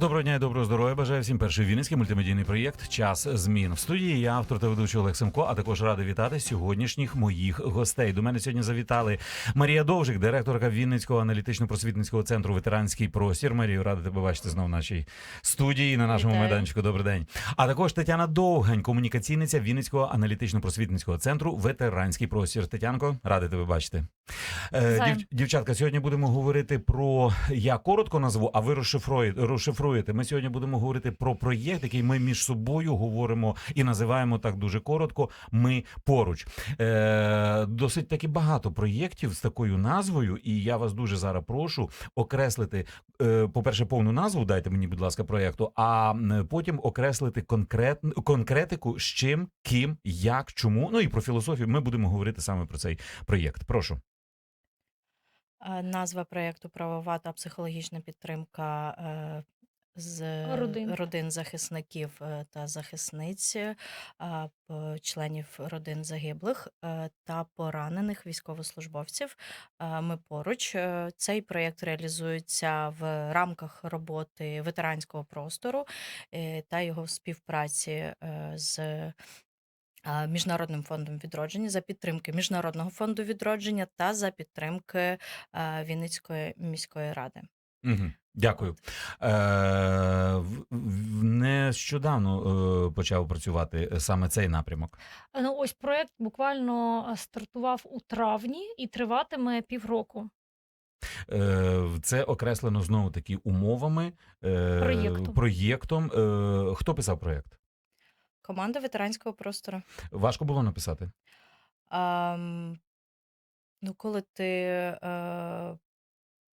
Доброго дня і доброго здоров'я. Бажаю всім перший вінницький мультимедійний проєкт Час змін. В студії я автор та ведучий Олег Семко, а також радий вітати сьогоднішніх моїх гостей. До мене сьогодні завітали Марія Довжик, директорка Вінницького аналітично-просвітницького центру Ветеранський простір. Марію, радий тебе бачити знову в нашій студії на нашому Вітаю. майданчику. Добрий день. А також Тетяна Довгань, комунікаційниця Вінницького аналітично-просвітницького центру Ветеранський простір. Тетянко, радий тебе бачити. Е, дів- дівчатка, сьогодні будемо говорити про я коротко назву, а ви розшифруєте. Розшифруєте. Ми сьогодні будемо говорити про проєкт, який ми між собою говоримо і називаємо так дуже коротко. Ми поруч. Е, досить таки багато проєктів з такою назвою, і я вас дуже зараз прошу окреслити, е, по-перше, повну назву дайте мені, будь ласка, проєкту, а потім окреслити конкрет, конкретику з чим, ким, як, чому. Ну і про філософію. Ми будемо говорити саме про цей проєкт. Прошу. Е, Назва проєкту правова та психологічна підтримка е, з Родин. родин захисників е, та захисниць, е, п- членів родин загиблих е, та поранених військовослужбовців. Е, Ми поруч. Е, Цей проєкт реалізується в рамках роботи ветеранського простору е, та його співпраці е, з а, Міжнародним фондом відродження за підтримки Міжнародного фонду відродження та за підтримки а, Вінницької міської ради. Угу. Дякую. Е, нещодавно е, почав працювати саме цей напрямок. Ну, ось проект буквально е, стартував у травні і триватиме півроку. Е, це окреслено знову таки умовами е, проєктом. Е, хто писав проєкт? Команда ветеранського простору. Важко було написати. А, ну, коли ти е,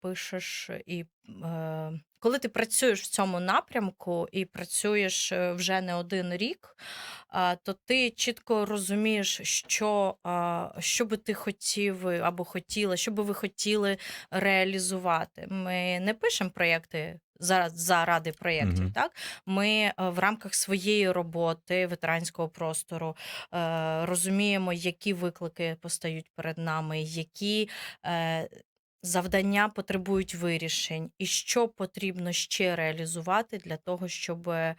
пишеш і е, коли ти працюєш в цьому напрямку і працюєш е, вже не один рік, то ти чітко розумієш, що, що би ти хотів або хотіла, що би ви хотіли реалізувати. Ми не пишемо проєкти. За, заради проєктів, Мгм. так ми е, в рамках своєї роботи ветеранського простору е, розуміємо, які виклики постають перед нами, які е, завдання потребують вирішень, і що потрібно ще реалізувати для того, щоб е,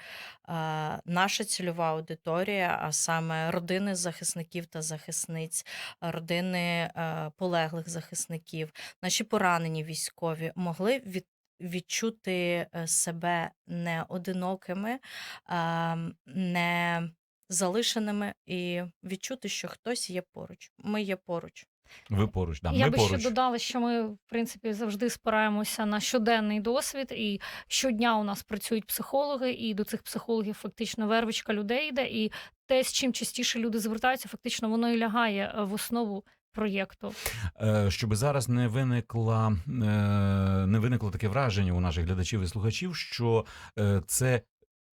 наша цільова аудиторія, а саме родини захисників та захисниць, родини е, полеглих захисників, наші поранені військові могли від відчути е, себе не одинокими, а, не залишеними і відчути, що хтось є поруч. Ми є поруч. Ви поруч. Да, Я ми би поруч. ще додала, що ми, в принципі, завжди спираємося на щоденний досвід, і щодня у нас працюють психологи, і до цих психологів фактично вервичка людей йде. І те, з чим частіше люди звертаються, фактично воно і лягає е, в основу проєкту. Е, щоб зараз не виникла е, не виникло таке враження у наших глядачів і слухачів, що це.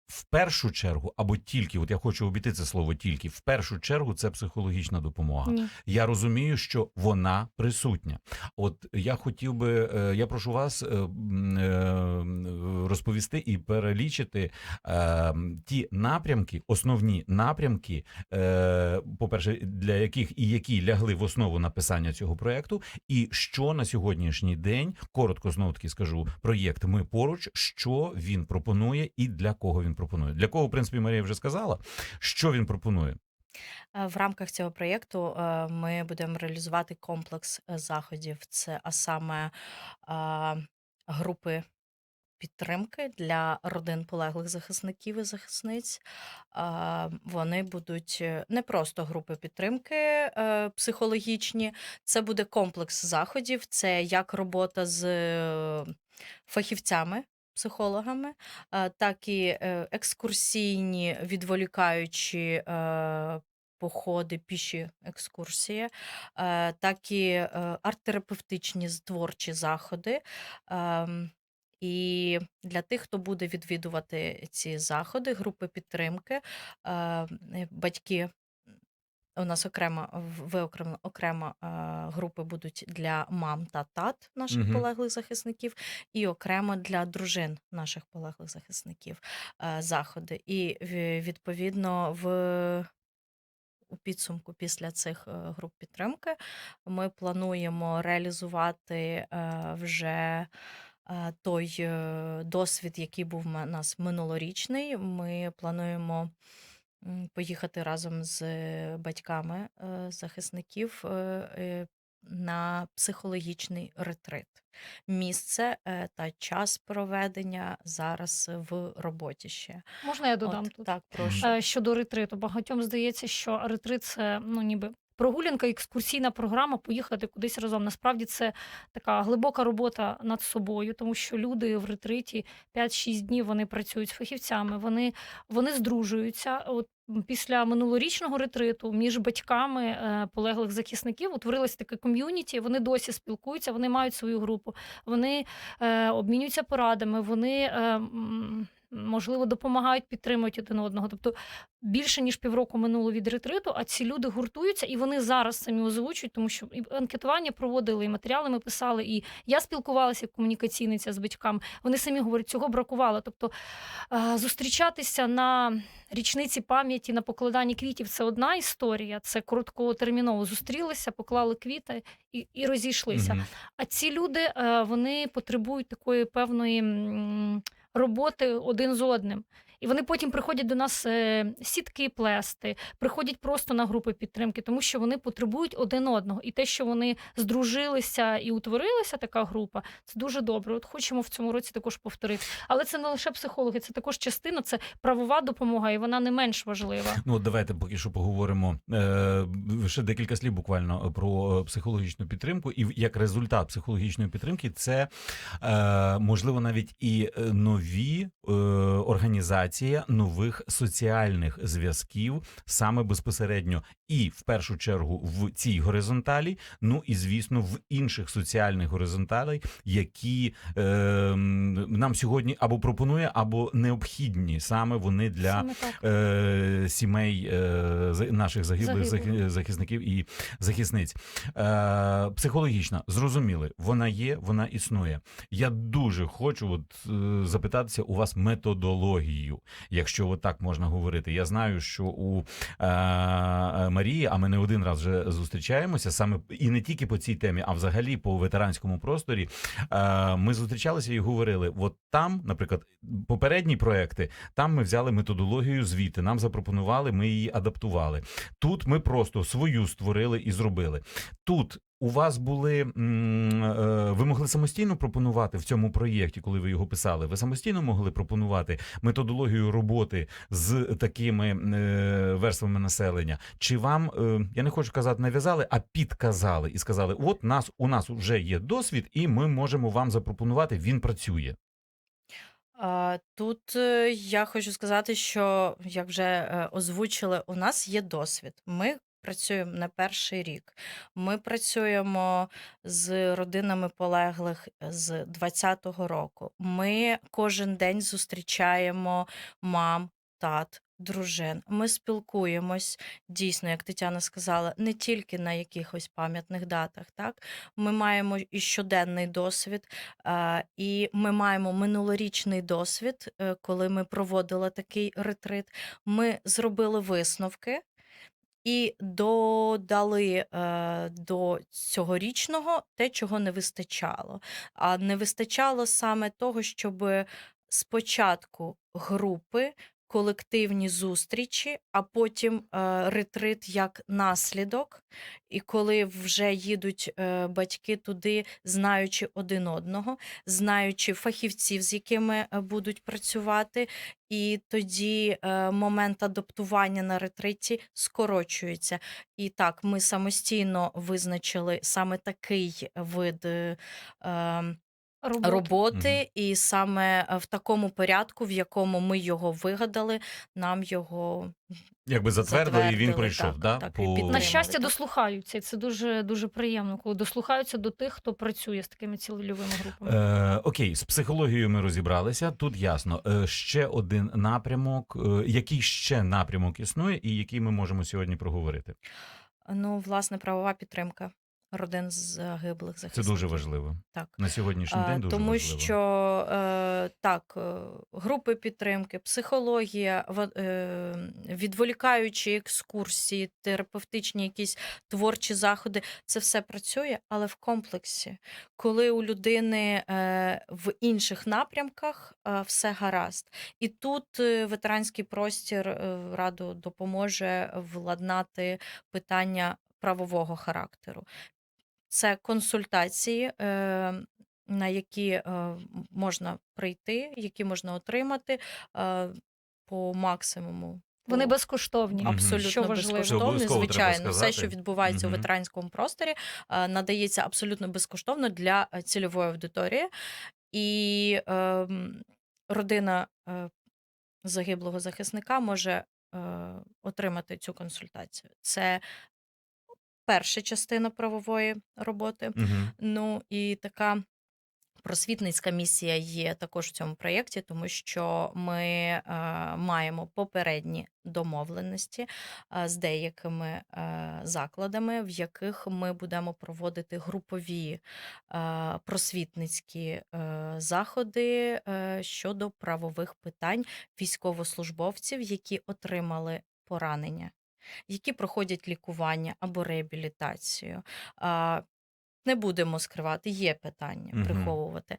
В першу чергу, або тільки, от я хочу обійти це слово тільки, в першу чергу це психологічна допомога. Ні. Я розумію, що вона присутня. От я хотів би, е, я прошу вас е, е, розповісти і перелічити ті напрямки, основні напрямки, е, по-перше, для яких і які лягли в основу написання цього проекту, і що на сьогоднішній день коротко знову таки скажу проєкт Ми поруч, що він пропонує і для кого він пропонує. Для кого, в принципі, Марія вже сказала, що він пропонує. Е, В рамках цього проєкту е, ми будемо реалізувати комплекс е, заходів. Це а саме групи підтримки для родин полеглих захисників і захисниць. Вони будуть не просто групи підтримки психологічні, це буде комплекс заходів. Це як робота з фахівцями. Психологами, так і е, екскурсійні відволікаючі е, походи, піші екскурсії, е, так і арт-терапевтичні творчі заходи. Ем, І для тих, хто буде відвідувати ці заходи, групи підтримки, е, батьки У нас окремо виокремлено окремо е, групи будуть для мам та тат наших Мгм. полеглих захисників, і окремо для дружин наших полеглих захисників е, заходи. І відповідно в у підсумку після цих е, груп підтримки ми плануємо реалізувати вже той досвід, який був у нас минулорічний. Ми плануємо м, поїхати разом з батьками е, захисників е, е, на психологічний ретрит. Місце е, та час проведення зараз в роботі ще. Можна я додам От, тут? так, прошу. Е, Щодо ретриту, багатьом здається, що ретрит це ну ніби прогулянка, екскурсійна програма, поїхати кудись разом. Насправді це така глибока робота над собою, тому що люди в ретриті 5-6 днів вони працюють з фахівцями, вони, вони здружуються. От після минулорічного ретриту між батьками е, полеглих захисників утворилось таке ком'юніті. Вони досі спілкуються, вони мають свою групу, вони е, обмінюються порадами, вони. Можливо, допомагають підтримують один одного. Тобто більше ніж півроку минуло від ретриту, а ці люди гуртуються і вони зараз самі озвучують, тому що і анкетування проводили, і матеріали ми писали. І я спілкувалася як комунікаційниця з батьками. Вони самі говорять, цього бракувало. Тобто е, зустрічатися на річниці пам'яті на покладанні квітів це одна історія. Це короткотерміново зустрілися, поклали квіти і, і розійшлися. Мгм. А ці люди е, вони потребують такої певної роботи один з одним. І вони потім приходять до нас е, сітки плести, приходять просто на групи підтримки, тому що вони потребують один одного. І те, що вони здружилися і утворилася така група, це дуже добре. От хочемо в цьому році також повторити. Але це не лише психологи, це також частина, це правова допомога, і вона не менш важлива. Ну, от давайте поки що поговоримо е, ще декілька слів буквально про е, психологічну підтримку. І як результат психологічної підтримки, це е, можливо навіть і е, нові е, організація нових соціальних зв'язків, саме безпосередньо і в першу чергу в цій горизонталі, ну і звісно в інших соціальних горизонталей, які е, нам сьогодні або пропонує, або необхідні саме вони для Саме е, сімей е, наших загиблих Загиблих. захисників і захисниць. Е, психологічна, зрозуміли, вона є, вона існує. Я дуже хочу от, е, запитатися у вас методологію, якщо от так можна говорити. Я знаю, що у е, Марії, а ми не один раз вже зустрічаємося, саме і не тільки по цій темі, а взагалі по ветеранському просторі. Е, ми зустрічалися і говорили: от там, наприклад, попередні проекти, там ми взяли методологію звідти, нам запропонували, ми її адаптували. Тут ми просто свою створили і зробили. Тут у вас були е, ви могли самостійно пропонувати в цьому проєкті, коли ви його писали. Ви самостійно могли пропонувати методологію роботи з такими е, верствами населення? Чи вам е, я не хочу казати нав'язали, а підказали і сказали: от нас у нас вже є досвід, і ми можемо вам запропонувати. Він працює. Тут я хочу сказати, що як вже озвучили, у нас є досвід. Ми працюємо не перший рік. Ми працюємо з родинами полеглих з 20-го року. Ми кожен день зустрічаємо мам, тат. Дружин, ми спілкуємось дійсно, як Тетяна сказала, не тільки на якихось пам'ятних датах. Так ми маємо і щоденний досвід, Е, І ми маємо минулорічний досвід, е, коли ми проводили такий ретрит. Ми зробили висновки і додали е, до цьогорічного те, чого не вистачало. А не вистачало саме того, щоб спочатку групи. Колективні зустрічі, а потім е, ретрит як наслідок. І коли вже їдуть е, батьки туди, знаючи один одного, знаючи фахівців, з якими е, будуть працювати, і тоді момент адаптування на ретриті скорочується. І так, ми самостійно визначили саме такий вид. Роботи. роботи, і саме е, в такому порядку, в якому ми його вигадали, нам його Якби затвердили, і він прийшов. так, да? так, по... підтримали. На щастя, так. дослухаються, і це дуже дуже приємно, коли дослухаються до тих, хто працює з такими цільовими групами. Е, окей, з психологією ми розібралися. Тут ясно. Е, ще один напрямок. Е, який ще напрямок існує, і який ми можемо сьогодні проговорити? ну, власне, правова підтримка родин загиблих Це дуже важливо. Так. На сьогоднішній день дуже Тому важливо. що е, так, е, групи підтримки, психологія, е, відволікаючі екскурсії, терапевтичні якісь творчі заходи, це все працює, але в комплексі, коли у людини е, в інших напрямках е, все гаразд. І тут е, ветеранський простір е, раду допоможе владнати питання правового характеру. Це консультації, е, на які е, можна прийти, які можна отримати е, по максимуму. Вони безкоштовні. Абсолютно Що безкоштовно, звичайно, все, що відбувається Мгм. у ветеранському просторі, надається абсолютно безкоштовно для цільової аудиторії. І е, родина е, загиблого захисника може е, отримати цю консультацію. Це перша частина правової роботи. Мгм. Ну і така просвітницька місія є також в цьому проєкті, тому що ми е, маємо попередні домовленості е, з деякими е, закладами, в яких ми будемо проводити групові е, просвітницькі е, заходи е, щодо правових питань військовослужбовців, які отримали поранення. Які проходять лікування або реабілітацію. Не будемо скривати, є питання угу. приховувати.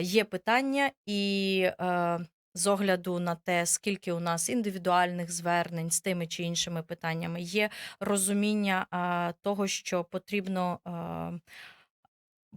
Є питання, і е, з огляду на те, скільки у нас індивідуальних звернень з тими чи іншими питаннями, є розуміння а, того, що потрібно. А,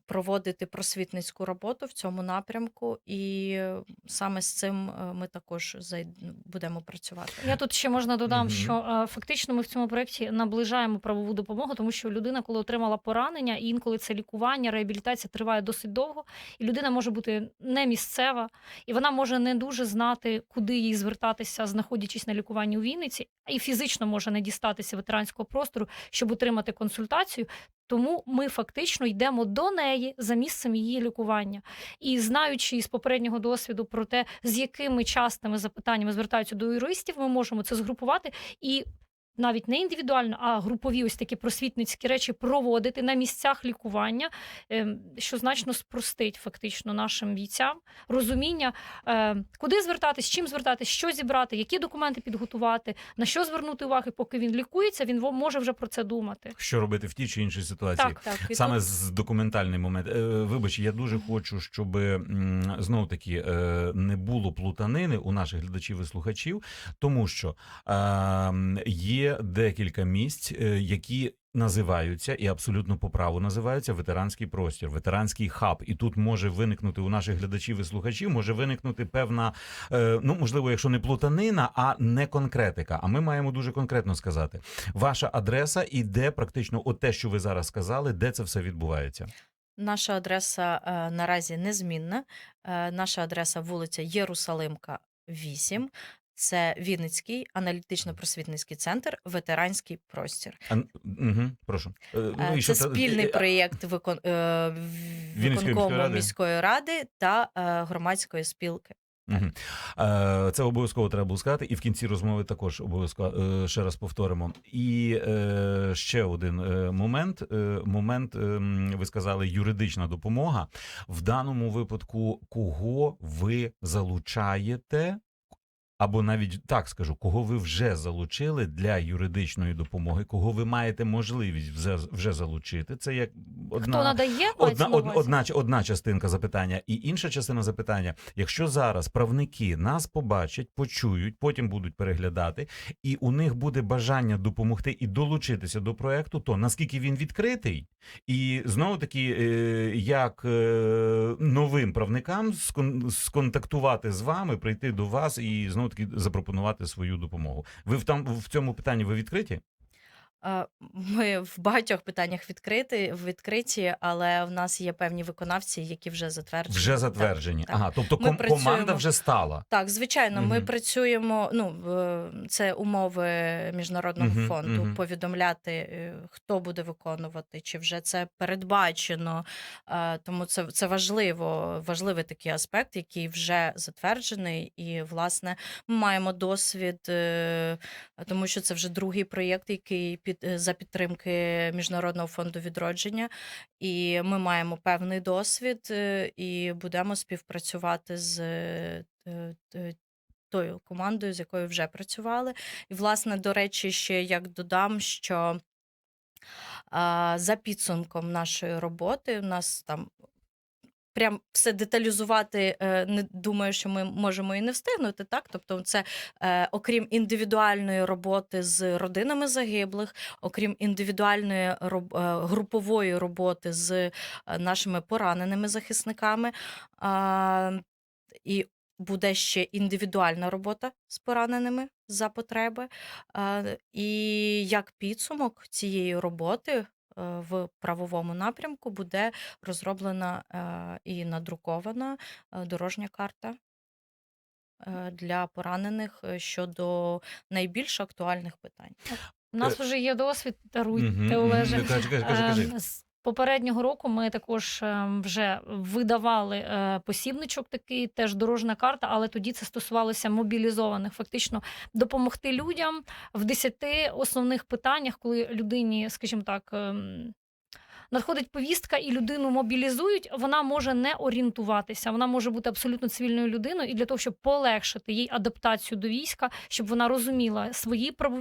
Проводити просвітницьку роботу в цьому напрямку, і е, саме з цим е, ми також зай- будемо працювати. Я тут ще можна додам, Мгм. що е, фактично ми в цьому проєкті наближаємо правову допомогу, тому що людина, коли отримала поранення, і інколи це лікування, реабілітація триває досить довго, і людина може бути не місцева, і вона може не дуже знати, куди їй звертатися, знаходячись на лікуванні у Вінниці, і фізично може не дістатися ветеранського простору, щоб отримати консультацію. Тому ми фактично йдемо до неї за місцем її лікування. І знаючи із попереднього досвіду про те, з якими частими запитаннями звертаються до юристів, ми можемо це згрупувати і. Навіть не індивідуально, а групові ось такі просвітницькі речі проводити на місцях лікування, ем, що значно спростить фактично нашим бійцям розуміння, е, куди звертатись, чим звертатись, що зібрати, які документи підготувати, на що звернути увагу, поки він лікується, він може вже про це думати. Що робити в тій чи іншій ситуації? Так. Так, і Саме з документальний момент. Е, Вибач, я дуже хочу, щоб знов таки не було плутанини у наших глядачів і слухачів, тому що е, декілька місць, е, які. Називаються і абсолютно по праву називаються ветеранський простір, ветеранський хаб. І тут може виникнути у наших глядачів і слухачів, може виникнути певна, е, ну можливо, якщо не плутанина, а не конкретика. А ми маємо дуже конкретно сказати: ваша адреса і де практично от те, що ви зараз сказали, де це все відбувається. Наша адреса е, наразі незмінна. Наша адреса вулиця Єрусалимка, 8. Це Вінницький аналітично-просвітницький центр, ветеранський простір. А, угу, прошу. Е, Е, і що спільний е, проєкт викон... е, в- Вінницької міської ради? міської ради та е, громадської спілки. Е, Це обов'язково треба було сказати, і в кінці розмови також обов'язково е, ще раз повторимо. І е, ще один е, момент. е, Момент, ем, ви сказали, юридична допомога. В даному випадку, кого ви залучаєте? Або навіть так скажу, кого ви вже залучили для юридичної допомоги, кого ви маєте можливість вже, вже залучити. Це як одна Хто надає Одна, мається на од, увазі? одна, одна частинка запитання, і інша частина запитання: якщо зараз правники нас побачать, почують, потім будуть переглядати, і у них буде бажання допомогти і долучитися до проекту, то наскільки він відкритий, і знову таки, е, як е, новим правникам скон- сконтактувати з вами, прийти до вас і знову таки запропонувати свою допомогу. Ви в там в цьому питанні ви відкриті? Е, Ми в багатьох питаннях відкриті, відкриті, але в нас є певні виконавці, які вже затверджені. Вже затверджені. так. Ага, тобто Ми ком- працюємо- команда вже стала. Так, звичайно, ми Мгм. працюємо. Ну в- це умови міжнародного Мгм, фонду. мгм. Повідомляти, е, хто буде виконувати, чи вже це передбачено. Е, Тому це, це важливо, важливий такий аспект, який вже затверджений. І власне ми маємо досвід, е, тому що це вже другий проєкт, який під е, за підтримки міжнародного фонду відродження. І ми маємо певний досвід е, і будемо співпрацювати з е, тою командою, з якою вже працювали. І, власне, до речі, ще як додам, що за підсумком нашої роботи, у нас там. Прям все деталізувати, е, не думаю, що ми можемо і не встигнути. Так, тобто, це е, окрім індивідуальної роботи з родинами загиблих, окрім індивідуальної е, групової роботи з нашими пораненими захисниками. І буде ще індивідуальна робота з пораненими за потреби. І як підсумок цієї роботи в правовому напрямку буде розроблена е, і надрукована е, дорожня карта е, для поранених е, щодо найбільш актуальних питань. У нас Е, вже є досвід, даруйте. Олеже. Кажи, кажи, кажи. Ем, попереднього року ми також ем, вже видавали е, посібничок такий, теж дорожна карта, але тоді це стосувалося мобілізованих. Фактично допомогти людям в 10 основних питаннях, коли людині, скажімо так. Надходить повістка, і людину мобілізують, вона може не орієнтуватися, вона може бути абсолютно цивільною людиною, і для того, щоб полегшити їй адаптацію до війська, щоб вона розуміла свої прав...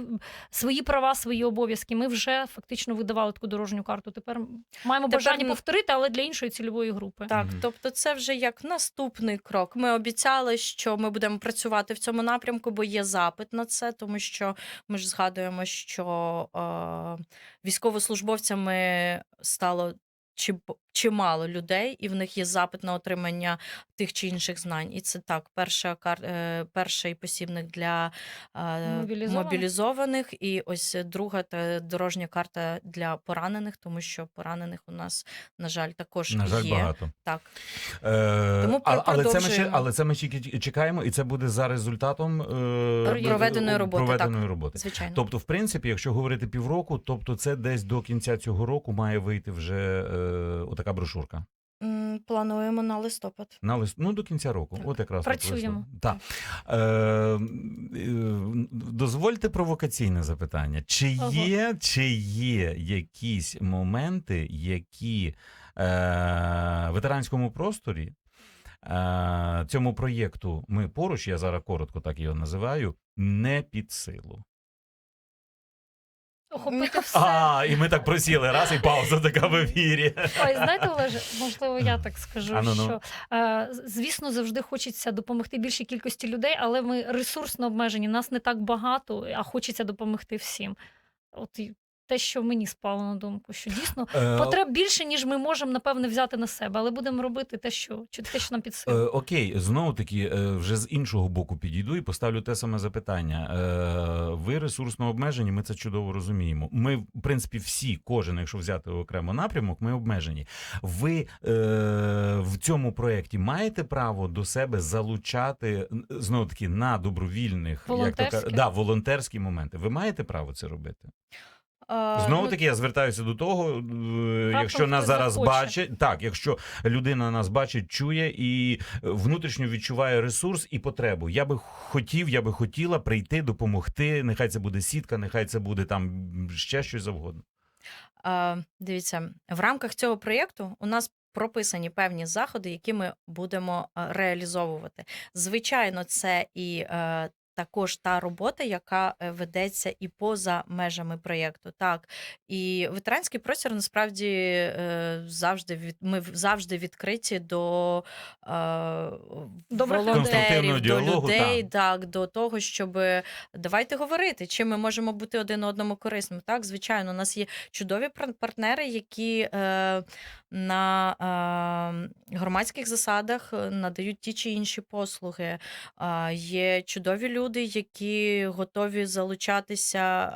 свої права, свої обов'язки. Ми вже фактично видавали таку дорожню карту. Тепер маємо Тепер бажання повторити, але для іншої цільової групи. Так, тобто це вже як наступний крок. Ми обіцяли, що ми будемо працювати в цьому напрямку, бо є запит на це, тому що ми ж згадуємо, що е, військовослужбовцями стало чи, чимало людей, і в них є запит на отримання тих чи інших знань. І це так, перша кар, е, перший посібник для е, Мобілізованих. мобілізованих, і ось друга та дорожня карта для поранених, тому що поранених у нас, на жаль, також На жаль, є. багато. Так. Е, Тому а- але, це ми ще, але це ми чекаємо, і це буде за результатом е, Проведеної роботи, Проведеної роботи. Звичайно. Тобто, в принципі, якщо говорити півроку, тобто це десь до кінця цього року має вийти вже е, отака брошурка. М, Плануємо на листопад. На лист, ну до кінця року. Так. От якраз от Працюємо. Так. Е, е, дозвольте провокаційне запитання. Чи Ага. є, чи є якісь моменти, які е, ветеранському просторі е, цьому проєкту ми поруч, я зараз коротко так його називаю, не під силу. Охопити все. А, і ми так просіли раз, і пауза така в ефірі. Ой, знаєте, Олеже, можливо, я так скажу, А, ну-ну. що е, звісно завжди хочеться допомогти більшій кількості людей, але ми ресурсно обмежені. Нас не так багато, а хочеться допомогти всім. От і те, що мені спало на думку, що дійсно Е, потреб більше, ніж ми можемо напевне взяти на себе, але будемо робити те, що чи те, що нам під Е, силу. окей, знову таки, е, вже з іншого боку підійду і поставлю те саме запитання. Е, ви ресурсно обмежені, ми це чудово розуміємо. Ми, в принципі, всі, кожен, якщо взяти окремо напрямок, ми обмежені. Ви е, в цьому проєкті маєте право до себе залучати н- знову таки на добровільних як то Волонтерське? ка- да, волонтерські моменти. Ви маєте право це робити? А, Знову ну, таки, я звертаюся до того, е, якщо нас зараз захоче. бачить, так, якщо людина нас бачить, чує і е, внутрішньо відчуває ресурс і потребу. Я би хотів, я би хотіла прийти, допомогти. Нехай це буде сітка, нехай це буде там ще щось завгодно. а, Дивіться, в рамках цього проєкту у нас прописані певні заходи, які ми будемо реалізовувати. Звичайно, це і е, також та робота, яка е, ведеться і поза межами проєкту. Так, і ветеранський простір насправді е, завжди від ми завжди відкриті до е. Конструктивного волонтерів, до діалогу, людей, так. так, до того, щоб давайте говорити, чим ми можемо бути один одному корисним. Так, звичайно, у нас є чудові партнери, які е, на е, громадських засадах е, надають ті чи інші послуги. Є чудові люди, які готові залучатися.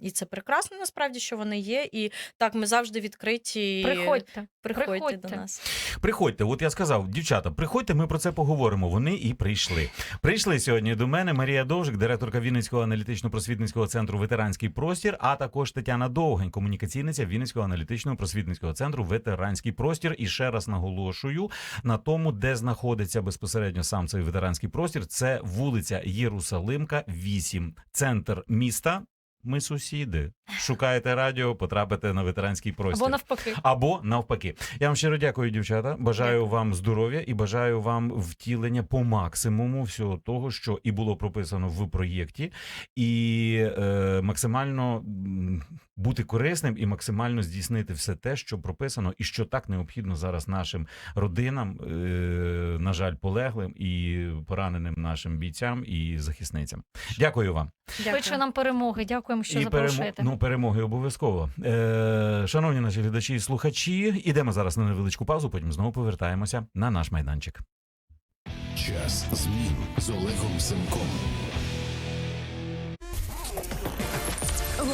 І це прекрасно насправді, що вони є. І так, ми завжди відкриті. Приходьте. Приходьте, приходьте. до нас. Приходьте, от я сказав, дівчата, приходьте, ми про це поговоримо. Вони і прийшли. Прийшли сьогодні до мене Марія Довжик, директорка Вінницького аналітично-просвітницького центру Ветеранський простір, а також Тетяна Довгань, комунікаційниця Вінницького аналітичного просвітницького центру Ветеранський простір. І ще раз наголошую на тому, де знаходиться безпосередньо сам цей ветеранський простір. Це вулиця Єрусалимка, 8, центр міста. Ми сусіди. Шукаєте радіо, потрапите на ветеранський простір. Або навпаки. Або навпаки. Я вам щиро дякую, дівчата. Бажаю Дякую. вам здоров'я і бажаю вам втілення по максимуму всього того, що і було прописано в проєкті, і е, максимально бути корисним і максимально здійснити все те, що прописано, і що так необхідно зараз нашим родинам, е, на жаль, полеглим і пораненим нашим бійцям і захисницям. Дякую вам. Швидше нам перемоги. Дякуємо, що І запрошуєте. ну, перемоги обов'язково. Е, шановні наші глядачі і слухачі, ідемо зараз на невеличку паузу, потім знову повертаємося на наш майданчик. Час змін з Олегом Семком.